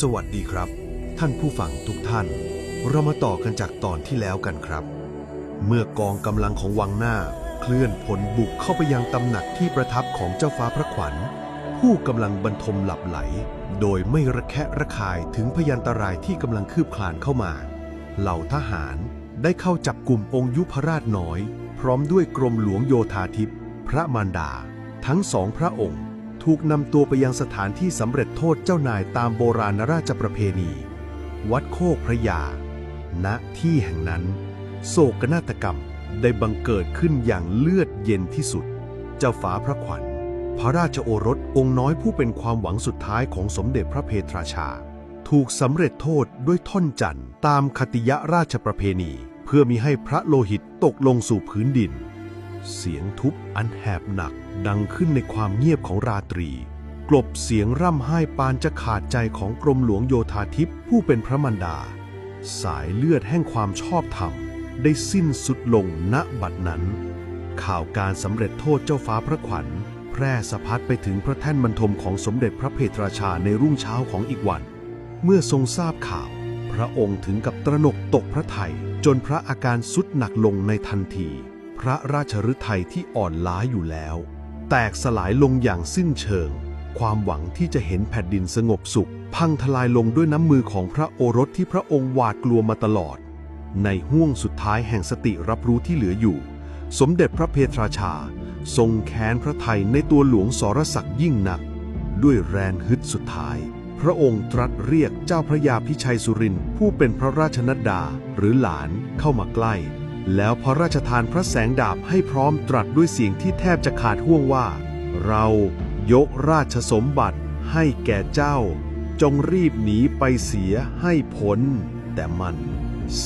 สวัสดีครับ ท่านผู้ฟังทุกท่าน เรามาต่อกันจากตอนที่แล้วกันครับ เมื่อกองกำลังของวังหน้า เคลื่อนพลบุกเข้าไปยังตำหนักที่ประทับของเจ้าฟ้าพระขวัญ ผู้กำลังบรรทมหลับไหล โดยไม่ระแคะระคายถึงพยันตรายที่กำลังคืบคลานเข้ามา เหล่าทหารได้เข้าจับกลุ่มองค์ยุพราชน้อย พร้อมด้วยกรมหลวงโยธาทิพย์พระมารดา ทั้งสองพระองค์ ถูกนำตัวไปยังสถานที่สำเร็จโทษเจ้านายตามโบราณราชประเพณี วัดโคกพระยา ณ ที่แห่งนั้น โศกนาฏกรรมได้บังเกิดขึ้นอย่างเลือดเย็นที่สุด เจ้าฟ้าพระขวัญ พระราชโอรสองค์น้อยผู้เป็นความหวังสุดท้ายของสมเด็จพระเพทราชา ถูกสำเร็จโทษด้วยท่อนจันทร์ตามคติยราชประเพณี เพื่อมิให้พระโลหิตตกลงสู่พื้นดิน เสียงทุบอันแหบหนักดังขึ้นในความเงียบของราตรี กลบเสียงร่ำไห้ปานจะขาดใจของกรมหลวงโยธาทิพย์ผู้เป็นพระมารดา สายเลือดแห่งความชอบธรรม ได้สิ้นสุดลงณบัดนั้น ข่าวการสำเร็จโทษเจ้าฟ้าพระขวัญ แพร่สะพัดไปถึงพระแท่นบรรทมของสมเด็จพระเพทราชาในรุ่งเช้าของอีกวัน เมื่อทรงทราบข่าว พระองค์ถึงกับตระหนกตกพระไทยจนพระอาการสุดหนักลงในทันที พระราชฤทัยที่อ่อนล้าอยู่แล้ว แตกสลายลงอย่างสิ้นเชิง ความหวังที่จะเห็นแผ่นดินสงบสุข พังทลายลงด้วยน้ำมือของพระโอรสที่พระองค์หวาดกลัวมาตลอด ในห้วงสุดท้ายแห่งสติรับรู้ที่เหลืออยู่ สมเด็จพระเพทราชา ทรงแค้นพระไทยในตัวหลวงสรศักดิ์ยิ่งหนัก ด้วยแรงฮึดสุดท้ายพระองค์ตรัสเรียกเจ้าพระยาพิชัยสุรินผู้เป็นพระราชนัดดาหรือหลานเข้ามาใกล้ แล้วพระราชทานพระแสงดาบให้พร้อมตรัสด้วยเสียงที่แทบจะขาดห่วงว่า เรายกราชสมบัติให้แก่เจ้า จงรีบหนีไปเสียให้พ้นแต่มัน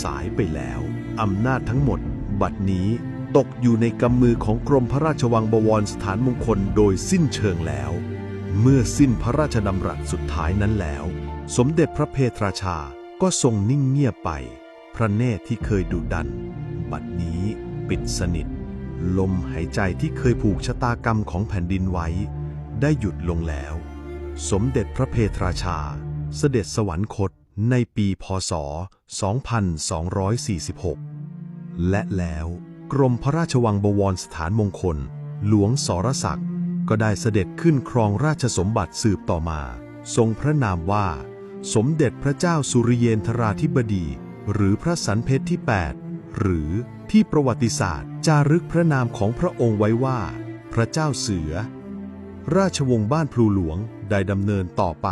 สายไปแล้ว อำนาจทั้งหมด บัดนี้ตกอยู่ในกำมือของกรมพระราชวังบวรสถานมงคลโดยสิ้นเชิงแล้ว เมื่อสิ้นพระราชดำรัสสุดท้ายนั้นแล้ว สมเด็จพระเพทราชาก็ทรงนิ่งเงียบไป พระเนตรที่เคยดุดัน บัดนี้ปิดสนิท ลมหายใจที่เคยผูกชะตากรรมของแผ่นดินไว้ ได้หยุดลงแล้ว สมเด็จพระเพทราชา เสด็จสวรรคตในปีพศ 2246 และแล้วกรมพระราชวังบวรสถานมงคล หลวงสรศักดิ์ก็ได้เสด็จขึ้นครองราชสมบัติสืบต่อมา ทรงพระนามว่า สมเด็จพระเจ้าสุริเยนทราธิบดี หรือพระสันเพชรที่ 8 หรือที่ประวัติศาสตร์ จารึกพระนามของพระองค์ไว้ว่า พระเจ้าเสือ ราชวงศ์บ้านพลูหลวงได้ดำเนินต่อไป